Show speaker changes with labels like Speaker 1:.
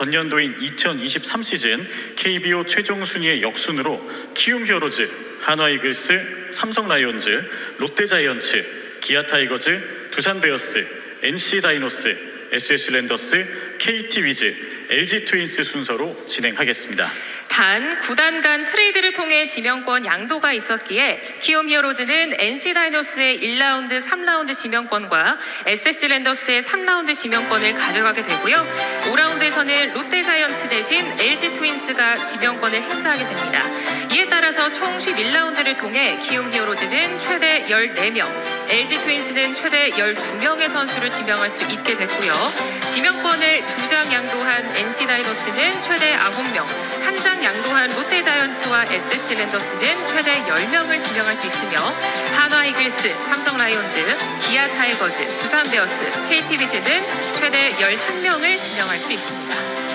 Speaker 1: 전년도인 2023 시즌 KBO 최종 순위의 역순으로 키움 히어로즈, 한화 이글스, 삼성 라이온즈, 롯데 자이언츠, 기아 타이거즈, 두산 베어스, NC 다이노스, SS 랜더스, KT 위즈, LG 트윈스 순서로 진행하겠습니다.
Speaker 2: 단 9단간 트레이드를 통해 지명권 양도가 있었기에 키움 히어로즈는 NC 다이노스의 1라운드, 3라운드 지명권과 SS 랜더스의 3라운드 지명권을 가져가게 되고요. 5라운드에서는 롯데 자이언츠 대신 LG 트윈스가 지명권을 행사하게 됩니다. 이에 따라서 총 11라운드를 통해 키움 히어로즈는 최대 14명, LG 트윈스는 최대 12명의 선수를 지명할 수 있게 됐고요. 지명권을 2장 양도한 NC 다이노스는 최대 9명, 한장 자이언츠와 SSG 랜더스는 최대 10명을 지명할 수 있으며 한화 이글스, 삼성 라이온즈, 기아 타이거즈, 두산 베어스, KT 위즈는 최대 11명을 지명할 수 있습니다.